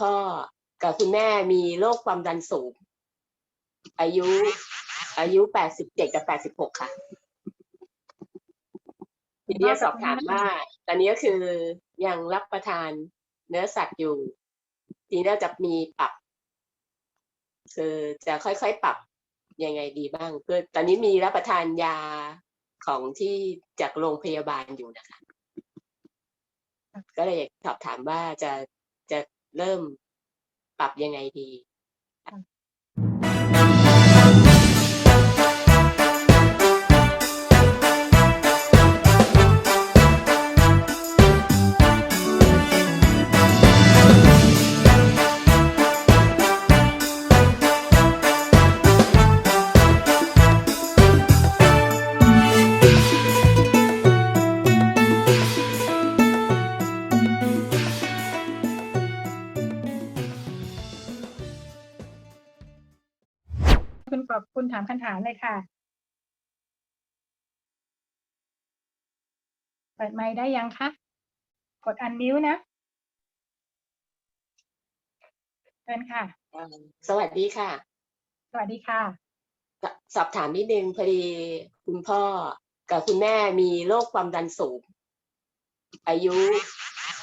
พ่อกับคุณแม่มีโรคความดันสูง อายุ อายุแปดสิบเจ็ดกับแปดสิบหกค่ะ ทีนี้สอบถามว่า ตอนนี้ก็คือยังรับประทานเนื้อสัตว์อยู่ ทีนี้จะมีปรับ คือจะค่อยๆปรับยังไงดีบ้างเพื่อตอนนี้มีรับประทานยาของที่จากโรงพยาบาลอยู่นะคะ ก็เลยอยากสอบถามว่าจะ เริ่มปรับยังไงดีามคำถามเลยค่ะ เปิดไมค์ได้ยังคะ กดอันมิวนะเชิญค่ะเอ่อสวัสดีค่ะ สวัสดีค่ะสสอบถามนิดนึงพอดีคุณพ่อกับคุณแม่มีโรคความดันสูง อายุ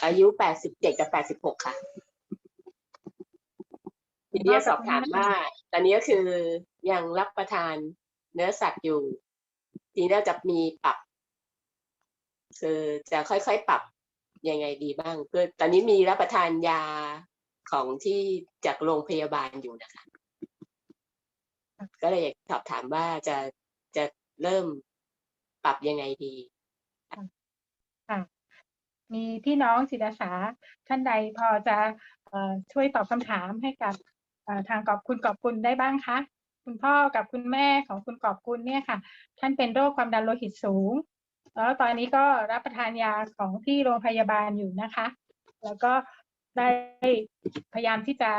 อายุแปดสิบเจ็ดกับแปดสิบหกค่ะ ทีนี้สอบถามว่า ตอนนี้ก็คือยังรับประทานเนื้อสัตว์อยู่ ทีนี้เราจะมีปรับ คือจะค่อยๆปรับยังไงดีบ้างเพื่อตอนนี้มีรับประทานยาของที่จากโรงพยาบาลอยู่นะคะ ก็เลยอยากสอบถามว่าจะจะเริ่มปรับยังไงดีค่ะมีพี่น้องจิตอาสาท่านใดพอจะช่วยตอบคำถามให้กับ ทางกอบคุณกอบคุณได้บ้างคะคุณพ่อกับคุณแม่ของคุณกอบคุณเนี่ยค่ะ ท่านเป็นโรคความดันโลหิตสูง แล้วตอนนี้ก็รับประทานยาของที่โรงพยาบาลอยู่นะคะ แล้วก็ได้พยายามที่จะ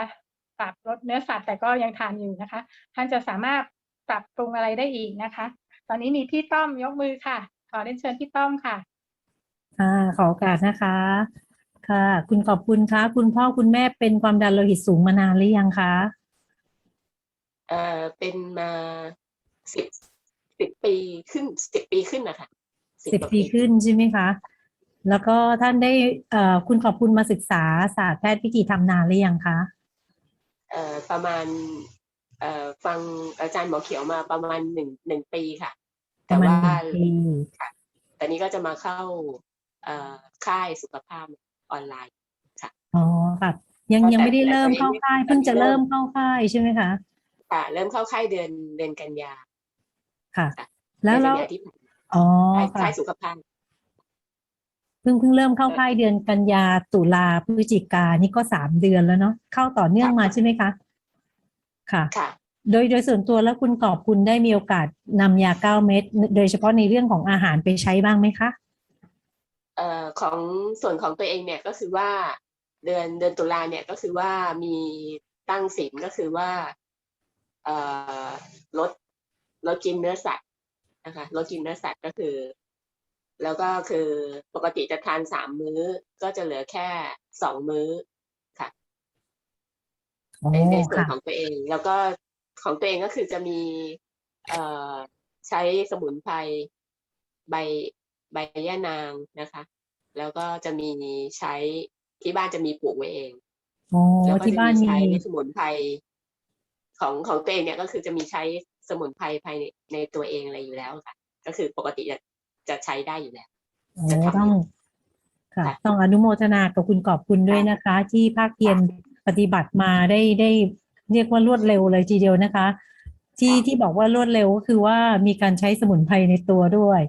ปรับลดเนื้อสัตว์แต่ก็ยังทานอยู่นะคะ ท่านจะสามารถปรับปรุงอะไรได้อีกนะคะ ตอนนี้มีพี่ต้อมยกมือค่ะ ขอเรียนเชิญพี่ต้อมค่ะค่ะขอโอกาสนะคะ ค่ะ คุณขอบคุณคะคุณพ่อคุณแม่เป็นความดันโลหิตสูงมานานหรือยังคะเอ่อเป็นมาสิบสิบปีขึ้นสิบปีขึ้นนะคะสิบกว่าปีขึ้นใช่ไหมคะ แล้วก็ท่านได้เอ่อคุณขอบคุณมาศึกษาศาสตร์แพทย์วิธีทำนานหรือยังคะเอ่อประมาณเอ่อฟังอาจารย์หมอเขียวมาประมาณหนึ่งหนึ่งปีค่ะปแต่ระมาณว่าหนึ่งปีตอนนี้ก็จะมาเข้าเอ่อค่ายสุขภาพ ออนไลน์อ๋อค่ะยังยังไม่ได้เริ่มเข้าค่ายแต่เพิ่งจะแต่เริ่เริ่มมเข้าค่ายใช่ไหมคะค่ะเริ่มเข้าค่ายเดือนเดือนกันยาค่ะค่ะแล้วเดืแล้อนวกันยาที่ผ่านมาอ๋อค่ายค่ะค่ายสุขภาพเพิ่งเพิ่งเริ่มเข้าค่ายเดือนกันยาตุลาพฤศจิกานี่ก็สามเดือนแล้วเนาะเข้าต่อเนื่องมาใช่ไหมคะ ค่ะค่ะ โดยโดยส่วนตัวแล้วคุณกอบคุณได้มีโอกาสนำยาเก้าเม็ดโดยเฉพาะในเรื่องของอาหารไปใช้บ้างไหมคะเอ่อ ของส่วนของตัวเองเนี่ยก็คือว่าเดือนเดือนตุลาเนี่ยก็คือว่ามีตั้งศีลก็คือว่าเอ่อลดลดกินเนื้อสัตว์นะคะลดกินเนื้อสัตว์ก็คือ แล้วก็คือปกติจะทานสามมื้อ ก็จะเหลือแค่สองมื้อค่ะโอ้ในในส่วนค่ะของตัวเอง แล้วก็ของตัวเองก็คือจะมี เอ่อใช้สมุนไพรใบ ใบย่านางนะคะ แล้วก็จะมีใช้ที่บ้านจะมีปลูกไว้เองโอ้แล้วก็ที่จะบ้านมีมีใช้สมุนไพรของของตัวเองเนี่ยก็คือจะมีใช้สมุนไพรภายในในตัวเองอะไรอยู่แล้วค่ะ ก็คือปกติจะจะใช้ได้อยู่แล้ว โอ้จะทำต้องค่ะ ค่ะต้องอนุโมทนากับคุณกอบคุณด้วยนะคะ ที่ภาคเพียรปฏิบัติมาได้ได้เรียกว่ารวดเร็วเลยทีเดียวนะคะ ที่ที่บอกว่ารวดเร็วก็คือว่ามีการใช้สมุนไพรในตัวด้วย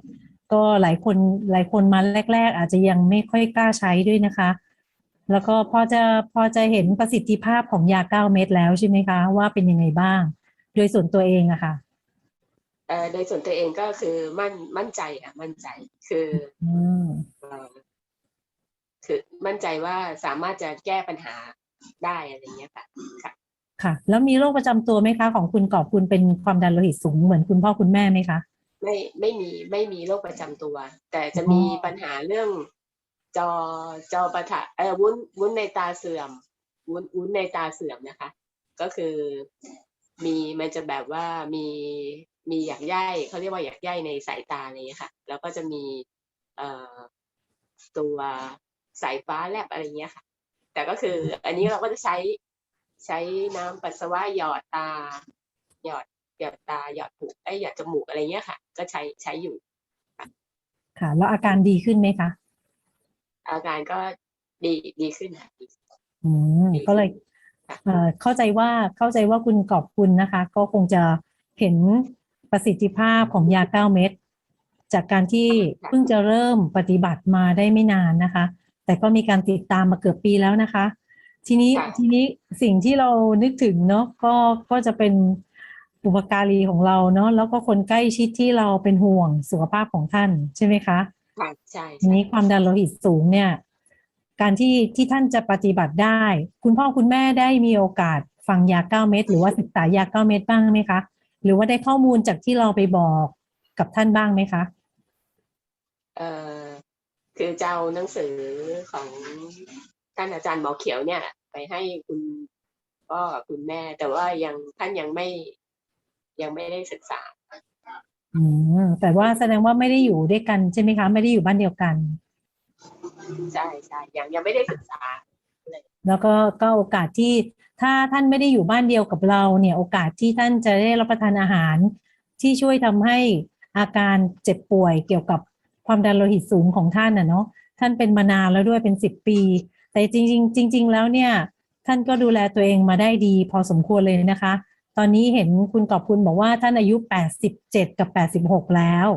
ก็หลายคนหลายคนมาแรก ๆ อาจจะยังไม่ค่อยกล้าใช้ด้วยนะคะ แล้วก็พอจะพอจะเห็นประสิทธิภาพของยาเก้าเม็ดแล้วใช่ไหมคะ ว่าเป็นยังไงบ้าง โดยส่วนตัวเองอะค่ะเอ่อโดยส่วนตัวเองก็คือมั่นมั่นใจอะมั่นใจคืออืมเอ่อคือมั่นใจว่าสามารถจะแก้ปัญหาได้อะไรอย่างเงี้ยค่ะค่ะค่ะ แล้วมีโรคประจำตัวไหมคะ ของคุณกอบคุณเป็นความดันโลหิตสูงเหมือนคุณพ่อคุณแม่ไหมคะ ไม่ไม่มีไม่มีโรคประจำตัว แต่จะมีปัญหาเรื่องจอจอประทะเออวุ้นวุ้นในตาเสื่อม วุ้นวุ้นในตาเสื่อมนะคะ ก็คือมีมันจะแบบว่ามีมีหยักใยเขาเรียกว่าหยักใยในสายตาอะไรอย่างเงี้ยค่ะ แล้วก็จะมีเอ่อตัวสายฟ้าแลบอะไรเงี้ยค่ะ แต่ก็คือ อันนี้เราก็จะใช้ใช้น้ำปัสสาวะหยอดตา หยอด หยอดตาหยอดหูไอยหยอดจมูกอะไรเงี้ยค่ะ ก็ใช้ใช้อยู่ ค่ะ แล้วอาการดีขึ้นไหมคะอาการก็ดีดีขึ้นค่ะดีขึ้นอืมก็เลยค่ะ เอ่อเข้าใจว่าเข้าใจว่าคุณกอบคุณนะคะ ก็คงจะเห็นประสิทธิภาพของยาเก้าเม็ดจากการที่เพิ่งจะเริ่มปฏิบัติมาได้ไม่นานนะคะ แต่ก็มีการติดตามมาเกือบปีแล้วนะคะ ทีนี้ค่ะ ทีนี้สิ่งที่เรานึกถึงเนาะก็ก็จะเป็น อุปการีของเราเนาะแล้วก็คนใกล้ชิดที่เราเป็นห่วงสุขภาพของท่านใช่ไหมคะค่ะใช่ทีใช่นี้ความดันโลหิตสูงเนี่ย การที่ที่ท่านจะปฏิบัติได้ คุณพ่อคุณแม่ได้มีโอกาสฟังยาเก้าเม็ดหรือว่าศึกษายาเก้าเม็ดบ้างไหมคะ หรือว่าได้ข้อมูลจากที่เราไปบอกกับท่านบ้างไหมคะเอ่อคือจะเอาหนังสือของท่านอาจารย์หมอเขียวเนี่ย ไปให้คุณพ่อกับคุณแม่ แต่ว่ายังท่านยังไม่ ยังไม่ได้ศึกษาอืมแต่ว่าแสดงว่าไม่ได้อยู่ด้วยกันใช่ไหมคะ ไม่ได้อยู่บ้านเดียวกัน ใช่ใช่ยังยังไม่ได้ศึกษา แล้วก็ก็โอกาสที่ถ้าท่านไม่ได้อยู่บ้านเดียวกับเรา เนี่ย โอกาสที่ท่านจะได้รับประทานอาหาร ที่ช่วยทำให้อาการเจ็บป่วยเกี่ยวกับความดันโลหิตสูงของท่านน่ะเนาะท่านเป็นมานานแล้วด้วยเป็นสิบปี แต่จริง ๆ จริง ๆ แล้วเนี่ย ท่านก็ดูแลตัวเองมาได้ดี พอสมควรเลยนะคะ ตอนนี้เห็นคุณกอบคุณบอกว่าท่านอายุ 87 กับ 86 แล้ว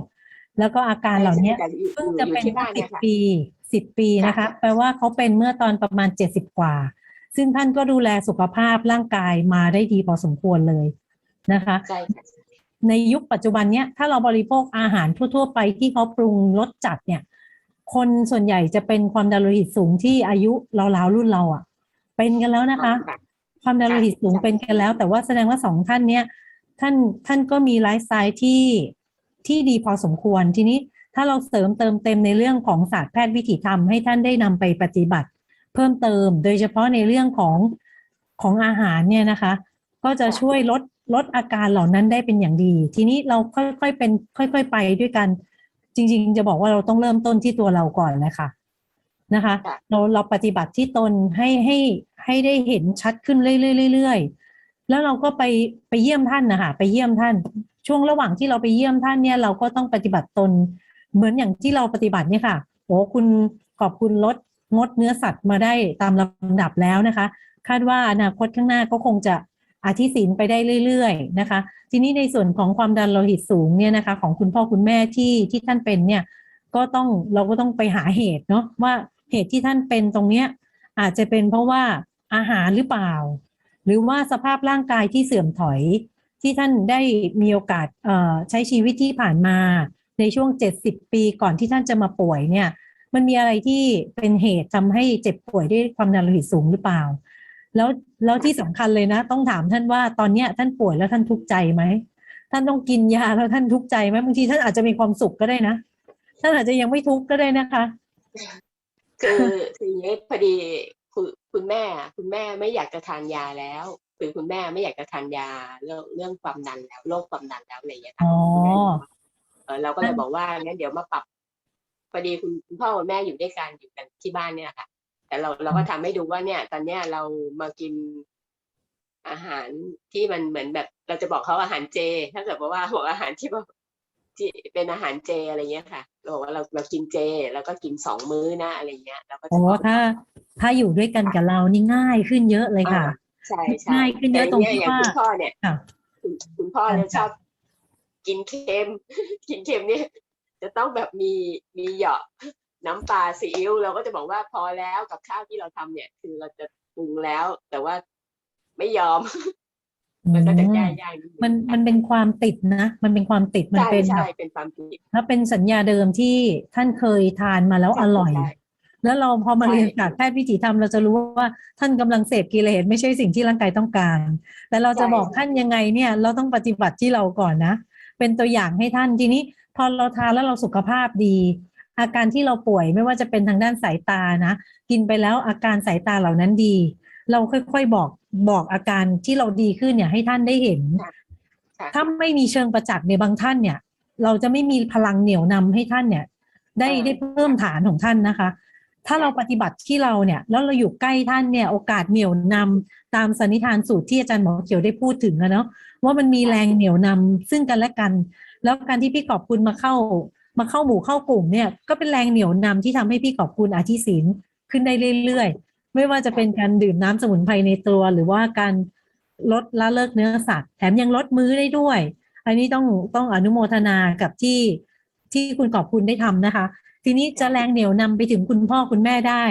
แล้วก็อาการเหล่าเนี้ยแต่อยู่เพิ่งอยู่จะอยู่เป็นที่บ้านสิเนี่ยบค่ะปีสิบปีนะคะค่ะแปลว่าเขาเป็นเมื่อตอนประมาณเจ็ดสิบกว่า ซึ่งท่านก็ดูแลสุขภาพร่างกายมาได้ดีพอสมควรเลยนะคะใช่ค่ะในยุคปัจจุบันเนี้ยถ้าเราบริโภคอาหารทั่ว ๆ ไปที่เขาปรุงรสจัดเนี่ย คนส่วนใหญ่จะเป็นความดันโลหิตสูงที่อายุราวๆรุ่นเราอะ่ะ เป็นกันแล้วนะคะ ค่ะความดันโลหิตสูงค่ะเป็นกันแล้ว แต่ว่าแสดงว่าสองท่านเนี้ยท่านท่านก็มีไลฟ์สไตล์ที่ที่ดีพอสมควรทีนี้ถ้าเราเสริมเติมเต็มในเรื่องของศาสตร์แพทย์วิถีธรรมให้ท่านได้นำไปปฏิบัติ เพิ่มเติม โดยเฉพาะในเรื่องของของอาหารเนี่ยนะคะ ก็จะช่วยลดลดอาการเหล่านั้นได้เป็นอย่างดี ทีนี้เราค่อยๆเป็น ค่อย ๆ ไปด้วยกัน จริง ๆ จะบอกว่าเราต้องเริ่มต้นที่ตัวเราก่อนเลยค่ะนะคะค่ะเราเราปฏิบัติที่ตนให้ให้ ให้ได้เห็นชัดขึ้นเรื่อยๆแล้วเราก็ไปไปเยี่ยมท่านนะคะไปเยี่ยมท่าน ช่วงระหว่างที่เราไปเยี่ยมท่านเนี่ย เราก็ต้องปฏิบัติตน เหมือนอย่างที่เราปฏิบัติเนี่ยค่ะโอ้คุณขอบคุณลดงดเนื้อสัตว์มาได้ตามลำดับแล้วนะคะ คาดว่าอนาคตข้างหน้าก็คงจะอาทิศีลไปได้เรื่อยๆนะคะ ทีนี้ในส่วนของความดันโลหิตสูงเนี่ยนะคะ ของคุณพ่อคุณแม่ที่ที่ท่านเป็นเนี่ยก็ต้องเราก็ต้องไปหาเหตุเนาะว่าเหตุที่ท่านเป็นตรงเนี้ยอาจจะเป็นเพราะว่า อาหารหรือเปล่า หรือว่าสภาพร่างกายที่เสื่อมถอยที่ท่านได้มีโอกาสใช้ชีวิตที่ผ่านมาในช่วง 70 ปีก่อนที่ท่านจะมาป่วยเนี่ย มันมีอะไรที่เป็นเหตุทำให้เจ็บป่วยด้วยความดันโลหิตสูงหรือเปล่า แล้วแล้วที่สำคัญเลยนะ ต้องถามท่านว่าตอนเนี้ยท่านป่วยแล้วท่านทุกข์ใจไหมท่านต้องกินยาแล้วท่านทุกข์ใจไหมบางทีท่านอาจจะมีความสุขก็ได้นะท่านอาจจะยังไม่ทุกข์ก็ได้นะคะ คือคืออย่งนี้พอดี คุณคุณแม่อะคุณแม่ไม่อยากจะทานยาแล้วคือคุณแม่ไม่อยากจะทานยาเรื่องเรื่องความดันแล้วโรคความดันแล้วอะไรอย่างเงี้ยค่ะอ๋อคุณแม่เออเราก็เลยบอกว่างั้นเดี๋ยวมาปรับพอดีคุณคุณพ่อคุณแม่อยู่ด้วยกันอยู่กันที่บ้านเนี่ยค่ะ แต่เราเราก็ทำให้ดูว่าเนี่ย ตอนเนี้ยเรามากินอาหารที่มันเหมือนแบบ เราจะบอกเขาอาหารเจ ถ้าเกิดว่าบอกอาหารที่แบบ ที่เป็นอาหารเจอะไรเงี้ยค่ะเราบอกว่าเราเรากินเจ แล้วก็กินสองมื้อนะอะไรเงี้ยเราก็จะโอ้บอกถ้า ถ้าอยู่ด้วยกันกับเรานี่ง่ายขึ้นเยอะเลยค่ะอ่าใช่ใช่ง่ายขึ้นเยอะตรงที่แต่อย่างว่าคุณพ่อเนี่ยค่ะคุณคุณพ่อเนี่ยชอบ กินเค็ม กินเค็มเนี่ย จะต้องแบบมีมีเหยาะน้ำปลาซีอิ๊วเราก็จะบอกว่าพอแล้วกับข้าวที่เราทำเนี่ย คือเราจะปรุงแล้ว แต่ว่าไม่ยอม มันก็จะแก้ยากดงมันมันเป็นความติดนะ มันเป็นความติดมันใช่เป็นแบใช่บเป็นความผิดแล้วเป็นสัญญาเดิมที่ท่านเคยทานมาแล้วอร่อยใช่แล้วเราพอมาใช่เรียนศาสตร์แพทย์วิถีธรรมเราจะรู้ว่าท่านกำลังเสพกิเลสไม่ใช่สิ่งที่ร่างกายต้องการ แต่เราจะบอกท่านยังไงเนี่ย เราต้องปฏิบัติที่เราก่อนนะ เป็นตัวอย่างให้ท่านทีนี้ พอเราทานแล้วเราสุขภาพดี อาการที่เราป่วยไม่ว่าจะเป็นทางด้านสายตานะ กินไปแล้วอาการสายตาเหล่านั้นดี เราค่อยๆบอกบอกอาการที่เราดีขึ้นเนี่ยให้ท่านได้เห็นค่ะถ้าไม่มีเชิงประจักษ์ในบางท่านเนี่ย เราจะไม่มีพลังเหนี่ยวนำให้ท่านเนี่ย ได้อ่าได้เพิ่มฐานของท่านนะคะ ถ้าเราปฏิบัติที่เราเนี่ย แล้วเราอยู่ใกล้ท่านเนี่ย โอกาสเหนี่ยวนำตามสันนิษฐานสูตรที่อาจารย์หมอเขียวได้พูดถึงอะเนาะว่ามันมีแรงเหนี่ยวนำซึ่งกันและกัน แล้วการที่พี่ขอบคุณมาเข้า มาเข้าหมู่เข้ากลุ่มเนี่ย ก็เป็นแรงเหนี่ยวนำที่ทำให้พี่ขอบคุณอาทิศิลขึ้นได้เรื่อยๆ ไม่ว่าจะเป็นการดื่มน้ำสมุนไพรในตัว หรือว่าการลดละเลิกเนื้อสัตว์ แถมยังลดมื้อได้ด้วย อันนี้ต้องต้องอนุโมทนากับที่ที่คุณขอบคุณได้ทำนะคะ ทีนี้จะแรงเหนียวนำไปถึงคุณพ่อคุณแม่ได้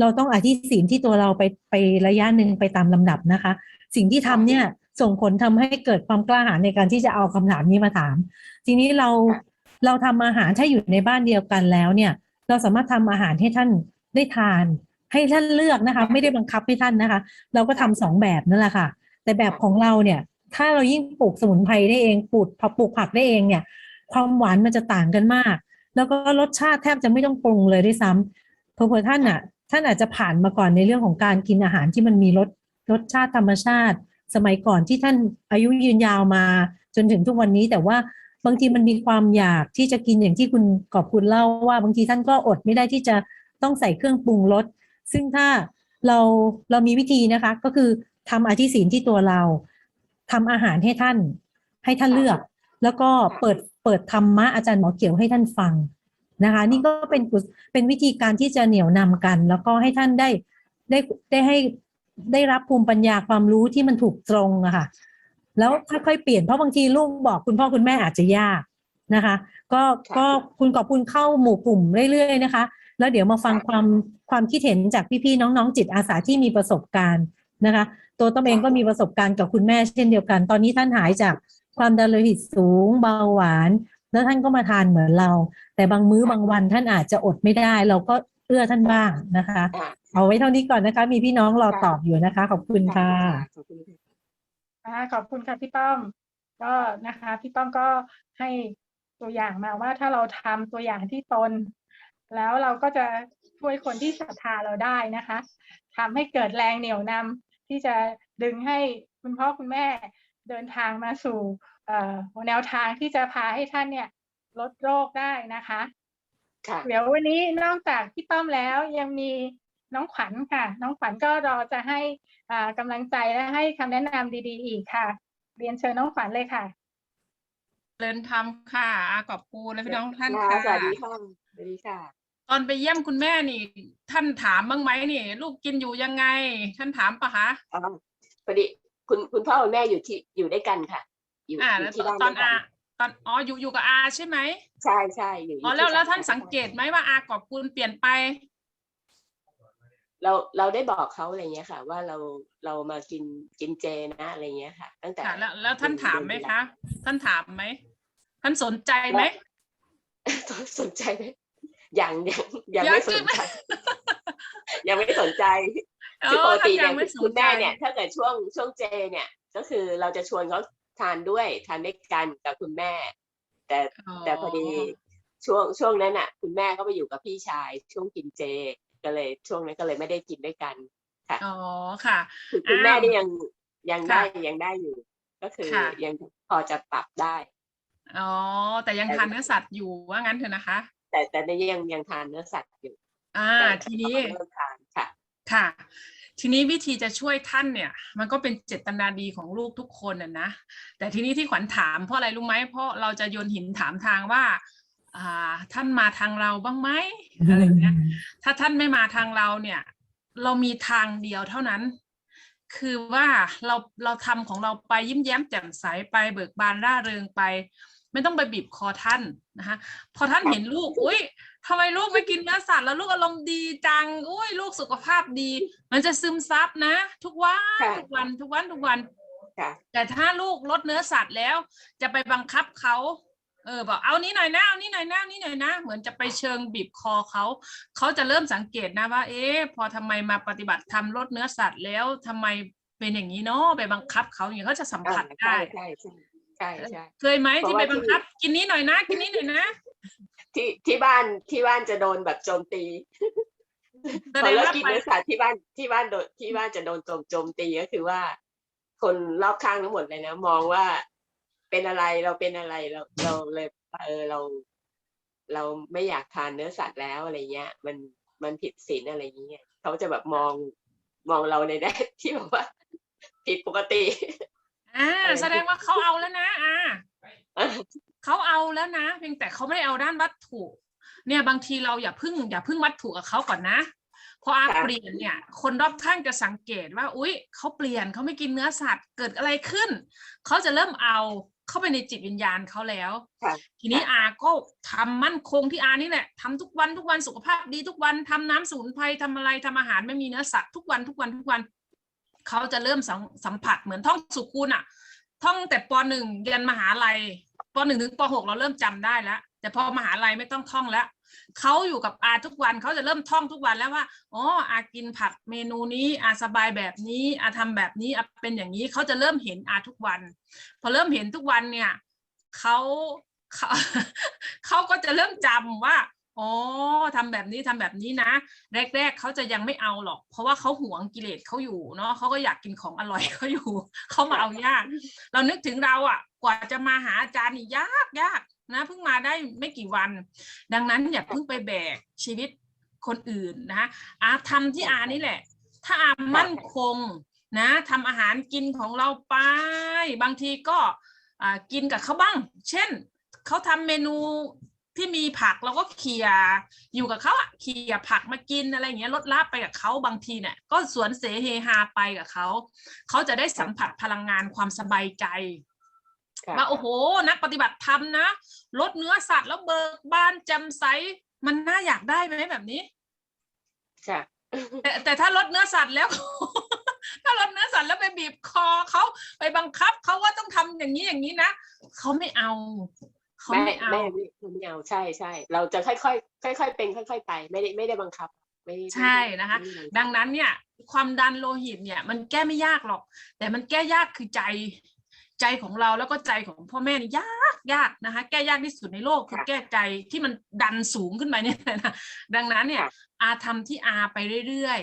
เราต้องอธิศีลที่ตัวเราไปไประยะหนึ่งไปตามลำดับนะคะ สิ่งที่ทำเนี่ยส่งผลทำให้เกิดความกล้าหาญในการที่จะเอาคำถามนี้มาถาม ทีนี้เราเราทำอาหารถ้าอยู่ในบ้านเดียวกันแล้วเนี่ย เราสามารถทำอาหารให้ท่านได้ทาน ให้ท่านเลือกนะคะ ไม่ได้บังคับให้ท่านนะคะ เราก็ทำสองแบบนั่นแหละค่ะ แต่แบบของเราเนี่ย ถ้าเรายิ่งปลูกสมุนไพรได้เองปลูกผักปลูกผักได้เองเนี่ย ความหวานมันจะต่างกันมาก แล้วก็รสชาติแทบจะไม่ต้องปรุงเลยด้วยซ้ำเผื่อๆท่านอะท่านอาจจะผ่านมาก่อนในเรื่องของการกินอาหารที่มันมีรสรสชาติธรรมชาติ สมัยก่อนที่ท่านอายุยืนยาวมาจนถึงทุกวันนี้แต่ว่าบางทีมันมีความอยากที่จะกินอย่างที่คุณกอบคุณเล่าว่า บางทีท่านก็อดไม่ได้ที่จะต้องใส่เครื่องปรุงรส ซึ่งถ้าเราเรามีวิธีนะคะ ก็คือทำอธิศีลที่ตัวเราทำอาหารให้ท่าน ให้ท่านเลือก แล้วก็เปิดเปิดธรรมะอาจารย์หมอเกี่ยวให้ท่านฟังนะคะ นี่ก็เป็นกุศเป็นวิธีการที่จะเหนี่ยวนำกัน แล้วก็ให้ท่านได้ได้ได้ให้ได้รับภูมิปัญญาความรู้ที่มันถูกตรงอะค่ะ แล้วค่อยๆเปลี่ยนเพราะบางทีลูกบอกคุณพ่อคุณแม่อาจจะยากนะคะ ก็ค่ะก็คุณขอบคุณเข้าหมู่กลุ่มเรื่อยๆนะคะ แล้วเดี๋ยวมาฟังค่ะความความคิดเห็นจากพี่ๆน้องๆ จิตอาสาที่มีประสบการณ์นะคะ ตัวต้อมเองก็มีประสบการณ์กับคุณแม่เช่นเดียวกัน ตอนนี้ท่านหายจากความดันโลหิตสูงเบาหวาน แล้วท่านก็มาทานเหมือนเรา แต่บางมื้อบางวันท่านอาจจะอดไม่ได้ เราก็เอื้อท่านบ้างนะคะอ่าเอาไว้เท่านี้ก่อนนะคะ มีพี่น้องรอตอบอยู่นะคะ ขอบคุณค่ะขอบคุณค่ะอ่าขอบคุณค่ะพี่ป้อม ก็นะคะ พี่ป้อมก็ให้ตัวอย่างมาว่าถ้าเราทำตัวอย่างที่ตน แล้วเราก็จะช่วยคนที่ศรัทธาเราได้นะคะทำให้เกิดแรงเหนี่ยวนำที่จะดึงให้คุณพ่อคุณแม่เดินทางมาสู่เอ่อแนวทางที่จะพาให้ท่านเนี่ยลดโรคได้นะคะค่ะเดี๋ยววันนี้นอกจากพี่ป้อมแล้วยังมีน้องขวัญค่ะ น้องขวัญก็รอจะให้อ่ากำลังใจและให้คำแนะนำดี ๆ อีกค่ะ เรียนเชิญน้องขวัญเลยค่ะ เริญธรรมค่ะอาขอบคุณและพี่น้องท่านค่ะค่ะสวัสดีค่ะสวัสดีค่ะ ตอนไปเยี่ยมคุณแม่นี่ ท่านถามบ้างไหมนี่ ลูกกินอยู่ยังไง ท่านถามปะคะอ๋อพอดีคุณคุณพ่อคุณแม่อยู่ที่อยู่ด้วยกันค่ะ อยู่อ่าอแล้ยู่วที่บ้านตอนด้วยกัอาตอนอ๋ออยู่อยู่กับอาใช่ไหมใช่ใช่อยู่อ๋อที่แล้วแล้วสาท่านขาสังเกตไหมว่าอาขอบคุณเปลี่ยนไป เราเราได้บอกเขาอะไรเงี้ยค่ะ ว่าเราเรามากินกินเจนะอะไรเงี้ยค่ะ ตั้งแต่ค่ะแล้วแล้วท่านเดือนถามไหมเดือนคะ ท่านถามไหมท่านสนใจไหมสนใจไหมยังยังยังยังไม่สใช่นไหมใจ ยังไม่สนใจอ๋อคือปกติท่านยัเนี่ยงไม่สนคุณใจแม่เนี่ย ถ้าเกิดช่วงช่วงเจเนี่ย ก็คือเราจะชวนเขาทานด้วยทานด้วยกันกับคุณแม่ แต่แต่พอดีช่วงช่วงนั้นอะ คุณแม่ก็ไปอยู่กับพี่ชายช่วงกินเจ ก็เลยช่วงนั้นก็เลยไม่ได้กินด้วยกันอ๋อค่ะคือคุณแม่อ้าวนี่ยังยังได้ค่ะยังได้อยู่ ก็คือค่ะยังพอจะปรับได้อ๋อแต่ยังแต่ทานเนื้อสัตว์อยู่ว่างั้นเถอะนะคะ แต่แต่ในยังยังทานเนื้อสัตว์อยู่ อ่าแต่ทีนี้เริ่มทานค่ะค่ะ ทีนี้วิธีจะช่วยท่านเนี่ย มันก็เป็นเจตนาดีของลูกทุกคนน่ะนะแต่ทีนี้ที่ขวัญถามเพราะอะไรรู้ไหมเพราะเราจะโยนหินถามทางว่าอ่า ท่านมาทางเราบ้างไหมอะไรอย่างเงี้ยถ้าท่านไม่มาทางเราเนี่ย เรามีทางเดียวเท่านั้น คือว่าเราเราทำของเราไปยิ้มแย้มแจ่มใสไปเบิกบานร่าเริงไป ไม่ต้องไปบีบคอท่านนะคะพอท่านเห็นลูกอุ้ยทำไมลูกไม่กินเนื้อสัตว์แล้วลูกอารมณ์ดีจังอุ้ยลูกสุขภาพดี มันจะซึมซับนะ ทุกวันค่ะทุกวันทุกวันทุกวันค่ะแต่ถ้าลูกลดเนื้อสัตว์แล้ว จะไปบังคับเขา เออบอกเอานี้หน่อยนะเอานี้หน่อยนะเอานี้หน่อยนะ เหมือนจะไปเชิงบีบคอเขาเขาจะเริ่มสังเกตนะว่า เอ๊ะพอทำไมมาปฏิบัติธรรมลดเนื้อสัตว์แล้วทำไมเป็นอย่างนี้เนาะไปบังคับเขาอย่างนี้เขาจะสัมผัสใช่ได้ใช่ใช่ใช่ใช่เคยไหมเพราะที่ไปว่าบังคับ กินนี้หน่อยนะ กินนี้หน่อยนะ ที่ที่บ้านที่บ้านจะโดนแบบโจมตีแสพดองเลิกว่ากินไปเนื้อสัตว์ที่บ้านที่บ้านโดนที่บ้านจะโดนโจมโจมตีก็คือว่า คนรอบข้างทั้งหมดเลยนะ มองว่า เป็นอะไรเราเป็นอะไรเราเราเลยเออเรา เราไม่อยากทานเนื้อสัตว์แล้วอะไรเงี้ย มันมันผิดศีลอะไรอย่างเงี้ยเขาจะแบบมองมองเราในแด้ที่แบบว่า ผิดปกติ อ่าอะไรแสดงว่าเขาเอาแล้วนะ อ่าเขาเอาแล้วนะเพียงแต่เขาไม่ได้เอาด้านวัตถุ เนี่ยบางทีเราอย่าพึ่ง อย่าพึ่งวัตถุกับเขาก่อนนะพออาค่ะเปลี่ยนเนี่ย คนรอบข้างจะสังเกตว่า อุ๊ยเขาเปลี่ยนเขาไม่กินเนื้อสัตว์เกิดอะไรขึ้นเขาจะเริ่มเอา เข้าไปในจิตวิญญาณเขาแล้วค่ะทีนี้ค่ะอาก็ทำมั่นคงที่อานี่แหละทำทุกวันทุกวันสุขภาพดีทุกวันทำน้ำสมุนไพรทำอะไรทำอาหารไม่มีเนื้อสัตว์ทุกวันทุกวันทุกวันเขาจะเริ่มสัมสัมผัสเหมือนท่องสุกุลอะท่องแต่ปหนึ่งเรียนมหาลัยปหนึ่งถึงปหกเราเริ่มจำได้แล้วแต่พอมหาลัยไม่ต้องท่องแล้ว เขาอยู่กับอาทุกวันเขาจะเริ่มท่องทุกวันแล้วว่าอ๋ออากินผักเมนูนี้อาสบายแบบนี้อาทำแบบนี้อาเป็นอย่างนี้เขาจะเริ่มเห็นอาทุกวัน พอเริ่มเห็นทุกวันเนี่ยเขาเขาเขาก็จะเริ่มจำว่าอ๋อทำแบบนี้ทำแบบนี้นะ แรก ๆเขาจะยังไม่เอาหรอก เพราะว่าเขาหวงกิเลสเขาอยู่เนาะเขาก็อยากกินของอร่อยเขาอยู่เขามาเอายาก เรานึกถึงเราอะ กว่าจะมาหาอาจารย์นี่ยากยาก นะเพิ่งมาได้ไม่กี่วัน ดังนั้นอย่าเพิ่งไปแบกชีวิตคนอื่นนะอาทำที่อานี่แหละ ถ้าอามั่นคงนะทำอาหารกินของเราไป บางทีก็กินกับเขาบ้าง เช่นเขาทำเมนูที่มีผักเราก็เขี่ยอยู่กับเขาอะเขี่ยผักมากินอะไรอย่างเงี้ยลดละไปกับเขาบางทีเนี่ยก็สวนเสเฮฮาไปกับเขาเขาจะได้สัมผัสพลังงานความสบายใจ ว่าโอ้โห นักปฏิบัติธรรมนะลดเนื้อสัตว์แล้วเบิกบานแจ่มใสมันน่าอยากได้ไหมแบบนี้ค่ะแต่แต่ถ้าลดเนื้อสัตว์แล้ว ถ้าลดเนื้อสัตว์แล้วไปบีบคอเขาไปบังคับเขาว่าต้องทำอย่างนี้อย่างนี้นะเขาไม่เอาเขาไม่ไม่เอาไม่ไม่ไม่เอาใช่ใช่เราจะค่อยๆค่อยๆเป็นค่อย ๆ ไป ไม่ได้ไม่ได้บังคับไม่ไม่ใช่นะคะไม่ได้บังคับดังนั้นเนี่ย ความดันโลหิตเนี่ย มันแก้ไม่ยากหรอก แต่มันแก้ยากคือใจ ใจของเราแล้วก็ใจของพ่อแม่นี่ยากยากนะคะแก้ยากที่สุดในโลกคือแก้ใจที่มันดันสูงขึ้นไปเนี่ยนะดังนั้นเนี่ยอาทำที่อาไปเรื่อย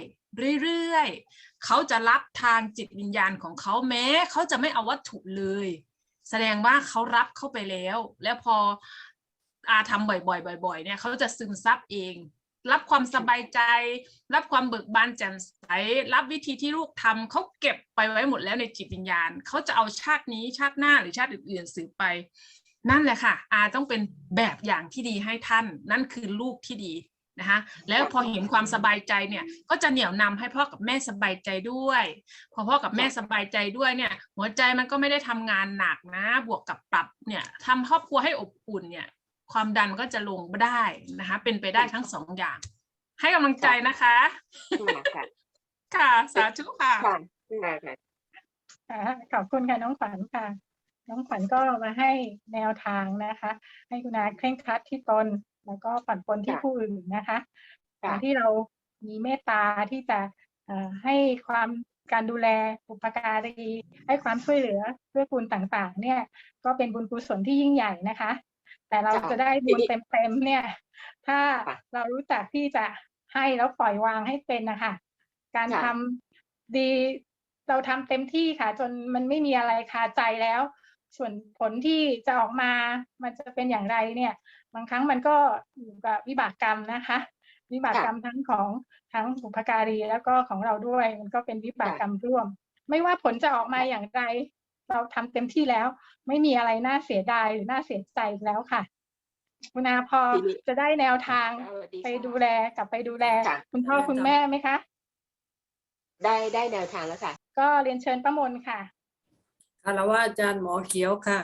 ๆเรื่อยๆเขาจะรับทางจิตวิญญาณของเขาแม้เขาจะไม่เอาวัตถุเลย แสดงว่าเขารับเข้าไปแล้ว แล้วพออาทำบ่อยๆบ่อย ๆ เนี่ยเขาจะซึมซับเอง รับความสบายใจ รับความเบิกบานแจ่มใส รับวิธีที่ลูกทำเขาเก็บไปไว้หมดแล้วในจิตวิญญาณเขาจะเอาชาตินี้ชาติหน้าหรือชาติอื่นๆสืบไป นั่นแหละค่ะ อาต้องเป็นแบบอย่างที่ดีให้ท่าน นั่นคือลูกที่ดีนะคะแล้วพอเห็นความสบายใจเนี่ยก็จะเหนี่ยวนำให้พ่อกับแม่สบายใจด้วย พอพ่อกับแม่สบายใจด้วยเนี่ย หัวใจมันก็ไม่ได้ทำงานหนักนะ บวกกับปรับเนี่ยทำครอบครัวให้อบอุ่นเนี่ย ความดันก็จะลงได้นะคะ เป็นไปได้ทั้งสองอย่าง ให้กำลังใจนะคะ ค่ะค่ะค่ะสาธุค่ะค่ะ ค่ะค่ะ ค่ะขอบคุณค่ะน้องขวัญค่ะ น้องขวัญก็มาให้แนวทางนะคะ ให้คุณอาเคร่งครัดที่ตน แล้วก็ผ่อนปลนที่ค่ะผู้อื่นนะคะค่ะการที่เรามีเมตตาที่จะเอ่อให้ความการดูแลบุพการีให้ความช่วยเหลือด้วยบุญต่างๆ เนี่ย ก็เป็นบุญกุศลที่ยิ่งใหญ่นะคะ แต่เราค่ะจะได้บุญเต็มๆเนี่ย ถ้าค่ะเรารู้จักที่จะให้แล้วปล่อยวางให้เป็นนะคะ การค่ะทำดีเราทำเต็มที่ค่ะ จนมันไม่มีอะไรคาใจแล้ว ส่วนผลที่จะออกมา มันจะเป็นอย่างไรเนี่ย บางครั้งมันก็อยู่กับวิบากกรรมนะคะ วิบากกรรมทั้งของทั้งบุพการีแล้วก็ของเราด้วย มันก็เป็นวิบากกรรมร่วม ไม่ว่าผลจะออกมาอย่างไร เราทำเต็มที่แล้ว ไม่มีอะไรน่าเสียดายหรือน่าเสียใจอีกแล้วค่ะ คุณอาพอทีนี้จะได้แนวทางสวัสดีไปค่ะดูแลกลับไปดูแลค่ะคุณพ่อคุณแม่ไหมคะ ได้ได้แนวทางแล้วค่ะ ก็เรียนเชิญป้ามนค่ะคารวะอาจารย์หมอเขียวค่ะ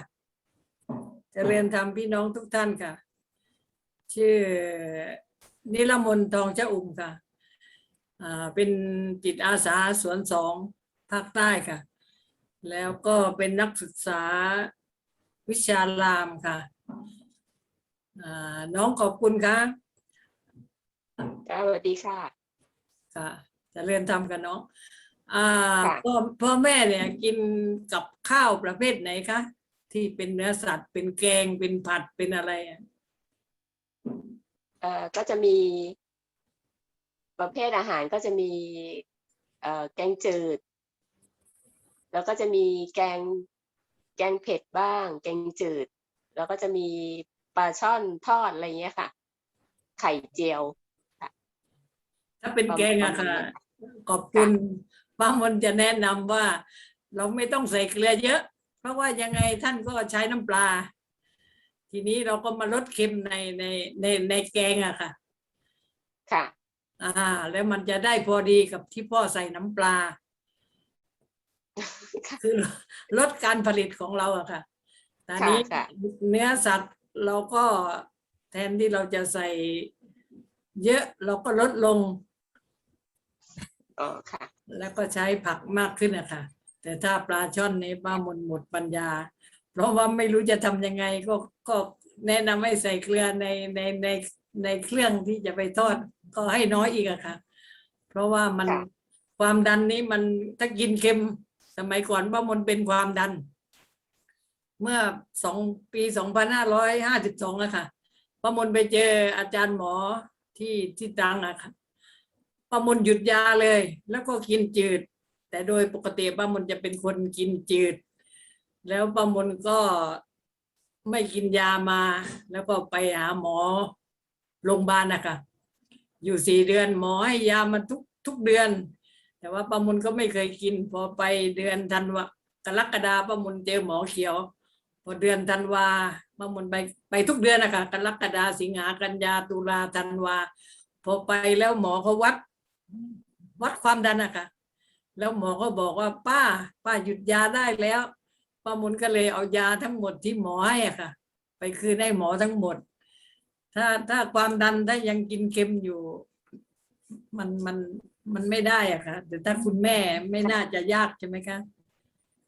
เจริญธรรมพี่น้องทุกท่านค่ะ ชื่อนิรมนต์ทองเจ้าอุ่มค่ะอ่าเป็นจิตอาสาสวนสองภาคใต้ค่ะ แล้วก็เป็นนักศึกษาวิชารามค่ะอ่าน้องขอบคุณค่ะสวัสดีค่ะ ค่ะเจะเรียนทำกันเนาะอ่าค่ะพ่อพ่อแม่เนี่ยกินกับข้าวประเภทไหนคะที่เป็นเนื้อสัตว์เป็นแกงเป็นผัดเป็นอะไรอะเอ่อก็จะมีประเภทอาหารก็จะมีเอ่อแกงจืด แล้วก็จะมีแกงแกงเผ็ดบ้าง แกงจืด แล้วก็จะมีปลาช่อนทอดอะไรเงี้ยค่ะ ไข่เจียวถ้าเป็นแกงอะประมาค่ะณนั้นขอบคุณป้ามนจะแนะนำว่า เราไม่ต้องใส่เกลือเยอะ เพราะว่ายังไงท่านก็ใช้น้ำปลา ทีนี้เราก็มาลดเค็มในในในในแกงอะค่ะ ค่ะ อ่า แล้วมันจะได้พอดีกับที่พ่อใส่น้ำปลา คือลดการผลิตของเราอะค่ะตอนนี้ค่ะ เนื้อสัตว์เราก็แทนที่เราจะใส่เยอะเราก็ลดลง อ๋อค่ะ แล้วก็ใช้ผักมากขึ้นนะคะ แต่ถ้าปลาช่อนในป้าหมดหมดปัญญา เพราะว่าไม่รู้จะทำยังไงก็ก็แนะนำให้ใส่เกลือในในในในเครื่องที่จะไปทอดก็ให้น้อยอีกอะค่ะ เพราะว่ามันค่ะ ความดันนี้มันถ้ากินเค็มส มัยก่อนป้ามนเป็นความดัน เมื่อสองปีสองพันห้าร้อยห้าสิบสองอะค่ะป้ามนไปเจออาจารย์หมอที่ที่ตรังอะค่ะป้ามนหยุดยาเลย แล้วก็กินจืด แต่โดยปกติป้ามนจะเป็นคนกินจืด แล้วป้ามนก็ไม่กินยามา แล้วก็ไปหาหมอโรงพยาบาลนะคะอยู่สี่เดือนหมอให้ยามาทุกทุกเดือน แต่ว่าป้ามนก็ไม่เคยกิน พอไปเดือนธันวากรกฎาป้ามนเจอหมอเขียว พอเดือนธันวาป้ามนไปไปทุกเดือนนะคะกรกฎาสิงหากันยาตุลาธันวา พอไปแล้วหมอเขาวัด วัดความดันอะคะแล้วหมอก็บอกว่าป้า ป้าหยุดยาได้แล้วป้ามนก็เลยเอายาทั้งหมดที่หมอให้อะค่ะ ไปคืนให้หมอทั้งหมด ถ้าถ้าความดันถ้ายังกินเค็มอยู่ มันมัน มันไม่ได้อะค่ะแต่ถ้าคุณแม่ไม่น่าจะยากใช่ไหมคะ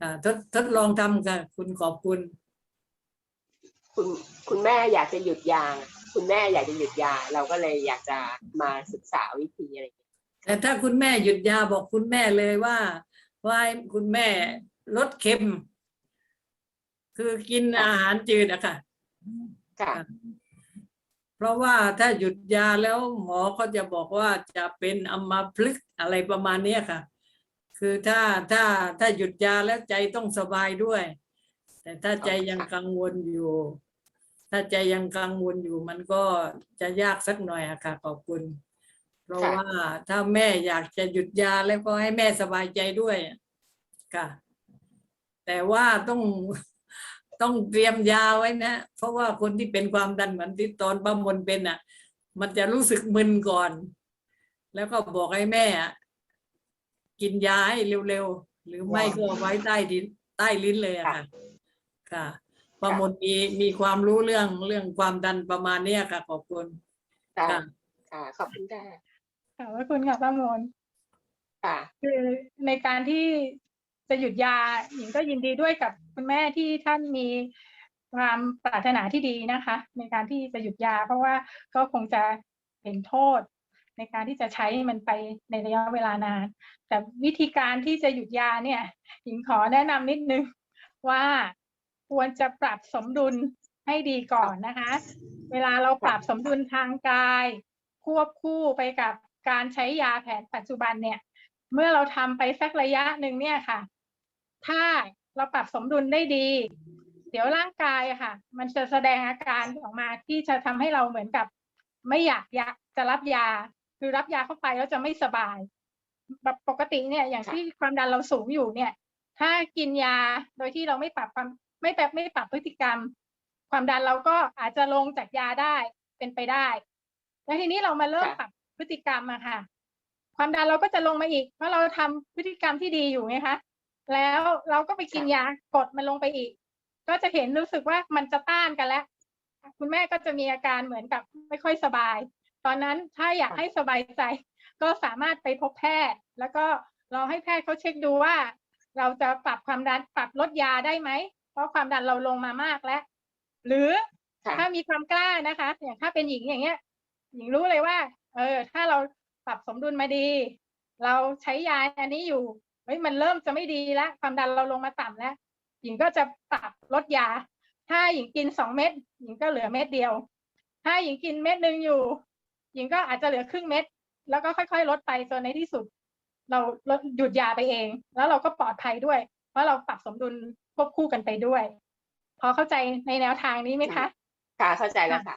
อ่าทดทดลองทำค่ะ คุณขอบคุณ คุณคุณแม่อยากจะหยุดยา คุณแม่อยากจะหยุดยา เราก็เลยอยากจะมาศึกษาวิธีอะไรอย่างเงี้ยแต่ถ้าคุณแม่หยุดยาบอกคุณแม่เลยว่า ว่าให้คุณแม่ลดเค็ม คือกินอาหารจืดอะค่ะ ค่ะเพ ราะว่าถ้าหยุดยาแล้วหมอก็จะบอกว่าจะเป็นอัมพฤกษ์อะไรประมาณนี้ค่ะ คือถ้าถ้าถ้าหยุดยาแล้วใจต้องสบายด้วย แต่ถ้าใจยังกังวลอยู่ ถ้าใจยังกังวลอยู่ มันก็จะยากสักหน่อยอะค่ะขอบคุณ เพราะว่าถ้าแม่อยากจะหยุดยาแล้วก็ให้แม่สบายใจด้วยค่ะ แต่ว่าต้อง ต้องเตรียมยาไว้นะ เพราะว่าคนที่เป็นความดันเหมือนที่ตอนป้ามนเป็นอะ มันจะรู้สึกมึนก่อน แล้วก็บอกให้แม่อะกินยาให้เร็วๆ หรือไม่ก็เอาไว้ใต้ดินใต้ลิ้นเลยอะค่ะ ค่ะป้ามนมีมีความรู้เรื่องเรื่องความดันประมาณเนี้ยค่ะ ขอบคุณค่ะค่ะค่ะขอบคุณค่ะขอบพระคุณค่ะป้ามนค่ะ คือในการที่ จะหยุดยาหญิงก็ยินดีด้วยกับคุณแม่ที่ท่านมีความปรารถนาที่ดีนะคะ ในการที่จะหยุดยา เพราะว่าก็คงจะเห็นโทษ ในการที่จะใช้มันไปในระยะเวลานาน แต่วิธีการที่จะหยุดยาเนี่ยหญิงขอแนะนำนิดนึงว่าควรจะปรับสมดุลให้ดีก่อนนะคะ เวลาเราปรับสมดุลทางกาย ควบคู่ไปกับการใช้ยาแผนปัจจุบันเนี่ย เมื่อเราทำไปสักระยะหนึ่งเนี่ยค่ะ ถ้าเราปรับสมดุลได้ดี เดี๋ยวร่างกายค่ะ มันจะแสดงอาการออกมาที่จะทำให้เราเหมือนกับ ไม่อยากยาจะรับยา คือรับยาเข้าไปแล้วจะไม่สบายแบบปกติเนี่ยอย่างที่ความดันเราสูงอยู่เนี่ย ถ้ากินยาโดยที่เราไม่ปรับความไม่แบบไม่ปรับพฤติกรรม ความดันเราก็อาจจะลงจากยาได้เป็นไปได้ แล้วทีนี้เรามาเริ่มปรับพฤติกรรมอะค่ะ ความดันเราก็จะลงมาอีก เพราะเราทำพฤติกรรมที่ดีอยู่ไงคะแล้วเราก็ไปกินยากดมันลงไปอีก ก็จะเห็นรู้สึกว่ามันจะต้านกันแล้ว คุณแม่ก็จะมีอาการเหมือนกับไม่ค่อยสบาย ตอนนั้นถ้าอยากให้สบายใจ ก็สามารถไปพบแพทย์ แล้วก็ลองให้แพทย์เขาเช็คดูว่า เราจะปรับความดันปรับลดยาได้ไหม เพราะความดันเราลงมามากแล้ว หรือค่ะถ้ามีความกล้านะคะ อย่างถ้าเป็นหญิงอย่างเงี้ย หญิงรู้เลยว่า เออ ถ้าเรา ปรับสมดุลมาดี เราใช้ยาอันนี้อยู่เฮ้ยมันเริ่มจะไม่ดีแล้วความดันเราลงมาต่ำแล้วหญิงก็จะปรับลดยา ถ้าหญิงกินสองเม็ดหญิงก็เหลือเม็ดเดียว ถ้าหญิงกินเม็ดหนึ่งอยู่ หญิงก็อาจจะเหลือครึ่งเม็ด แล้วก็ค่อยๆ ลดไปจนในที่สุด เราลดหยุดยาไปเอง แล้วเราก็ปลอดภัยด้วย เพราะเราปรับสมดุลควบคู่กันไปด้วย พอเข้าใจในแนวทางนี้ไหมคะ ค่ะเข้าใจแล้วค่ะ